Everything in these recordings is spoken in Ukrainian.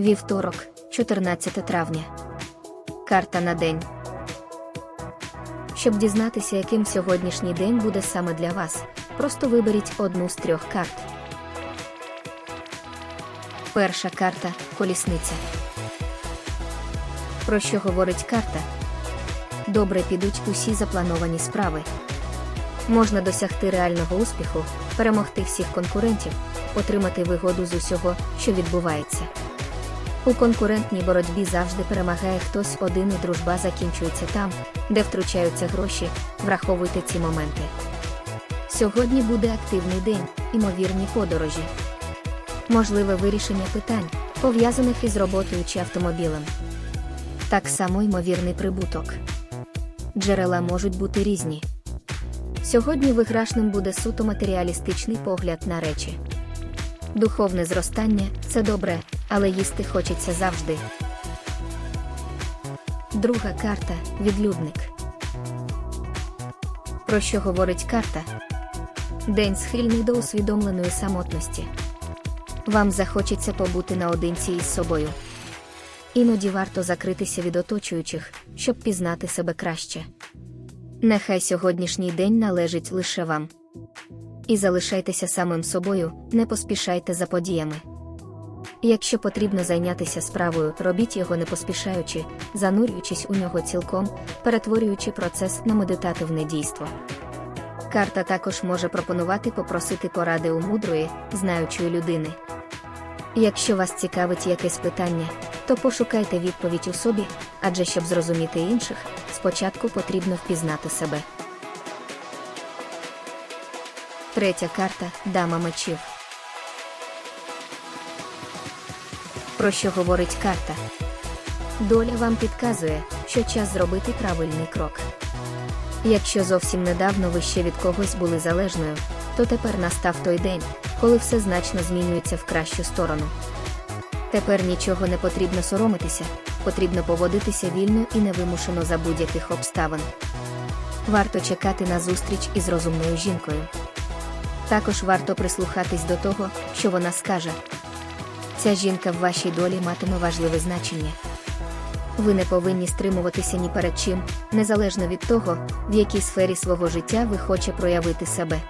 Вівторок, 14 травня. Карта на день. Щоб дізнатися, яким сьогоднішній день буде саме для вас, просто виберіть одну з трьох карт. Перша карта колісниця. Про що говорить карта? Добре підуть усі заплановані справи. Можна досягти реального успіху, перемогти всіх конкурентів, отримати вигоду з усього, що відбувається. У конкурентній боротьбі завжди перемагає хтось один і дружба закінчується там, де втручаються гроші, враховуйте ці моменти. Сьогодні буде активний день, імовірні подорожі. Можливе вирішення питань, пов'язаних із роботою чи автомобілем. Так само ймовірний прибуток. Джерела можуть бути різні. Сьогодні виграшним буде суто матеріалістичний погляд на речі. Духовне зростання це добре, але їсти хочеться завжди. Друга карта відлюдник. Про що говорить карта? День схильний до усвідомленої самотності. Вам захочеться побути наодинці із собою. Іноді варто закритися від оточуючих, щоб пізнати себе краще. Нехай сьогоднішній день належить лише вам. І залишайтеся самим собою, не поспішайте за подіями. Якщо потрібно зайнятися справою, робіть його не поспішаючи, занурюючись у нього цілком, перетворюючи процес на медитативне дійство. Карта також може пропонувати попросити поради у мудрої, знаючої людини. Якщо вас цікавить якесь питання, то пошукайте відповідь у собі, адже щоб зрозуміти інших, спочатку потрібно впізнати себе. Третя карта Дама мечів. Про що говорить карта? Доля вам підказує, що час зробити правильний крок. Якщо зовсім недавно ви ще від когось були залежною, то тепер настав той день, коли все значно змінюється в кращу сторону. Тепер нічого не потрібно соромитися, потрібно поводитися вільно і невимушено за будь-яких обставин. Варто чекати на зустріч із розумною жінкою. Також варто прислухатись до того, що вона скаже. Ця жінка в вашій долі матиме важливе значення. Ви не повинні стримуватися ні перед чим, незалежно від того, в якій сфері свого життя ви хоче проявити себе.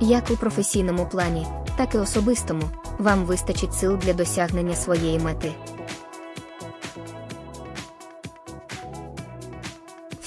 Як у професійному плані, так і особистому, вам вистачить сил для досягнення своєї мети.